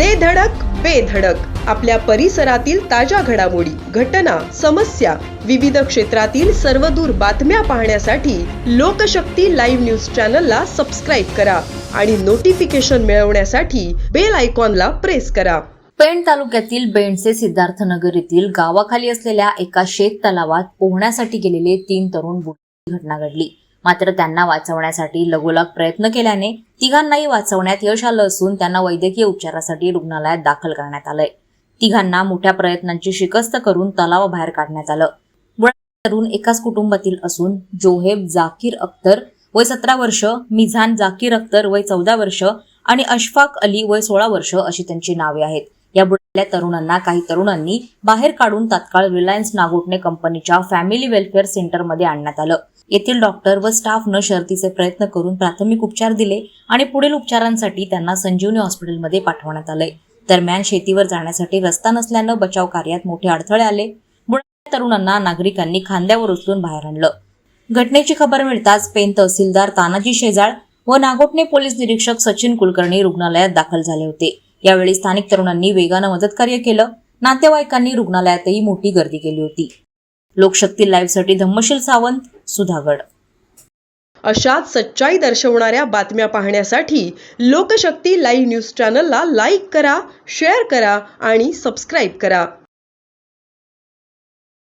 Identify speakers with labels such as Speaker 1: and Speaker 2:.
Speaker 1: दे धडक बेधडक आपल्या परिसरातील ताज्या घडामोडी घटना समस्या विविध क्षेत्रातील सर्वदूर बातम्या पाहण्यासाठी लोकशक्ती लाईव्ह न्यूज चॅनलला सबस्क्राईब करा आणि नोटिफिकेशन मिळवण्यासाठी बेल आयकॉनला प्रेस करा.
Speaker 2: पेण तालुक्यातील बेंडचे सिद्धार्थनगर येथील गावाखाली असलेल्या एका शेत तलावात पोहण्यासाठी गेलेले तीन तरुण घटना घडली. मात्र त्यांना वाचवण्यासाठी लगोलाग प्रयत्न केल्याने तिघांनाही वाचवण्यात यश आलं असून त्यांना वैद्यकीय उपचारासाठी रुग्णालयात दाखल करण्यात आलंय. तिघांना मोठ्या प्रयत्नांची शिकस्त करून तलावाबाहेर काढण्यात आलं. तरुण एकाच कुटुंबातील असून जोहेब जाकीर अख्तर वय सतरा वर्ष मिझान जाकीर अख्तर वय चौदा वर्ष आणि अशफाक अली वय सोळा वर्ष अशी त्यांची नावे आहेत. या बुडाल्या तरुणांना काही तरुणांनी बाहेर काढून तात्काळ रिलायन्स नागोटणे कंपनीच्या फॅमिली वेलफेअर सेंटरमध्ये आणण्यात आलं. येथील डॉक्टर व स्टाफनं शर्तीचे प्रयत्न करून प्राथमिक उपचार दिले आणि पुढील उपचारांसाठी त्यांना संजीवनी हॉस्पिटलमध्ये पाठवण्यात आलंय दरम्यान शेतीवर जाण्यासाठी रस्ता नसल्यानं बचाव कार्यात मोठे अडथळे आले. बुडलेल्या तरुणांना नागरिकांनी खांद्यावर उचलून बाहेर आणलं. घटनेची खबर मिळताच पेन तहसीलदार तानाजी शेजाळ व नागोटणे पोलीस निरीक्षक सचिन कुलकर्णी रुग्णालयात दाखल झाले होते. यावेळी स्थानिक तरुणांनी वेगानं मदतकार्य केलं. नातेवाईकांनी रुग्णालयातही मोठी गर्दी केली होती. लोकशक्ती लाईव्हसाठी धम्मशील सावंत सुधागड.
Speaker 1: अशाच सच्चाई दर्शवणाऱ्या बातम्या पाहण्यासाठी लोकशक्ती लाईव्ह न्यूज चॅनलला लाईक करा शेअर करा आणि सबस्क्राईब करा.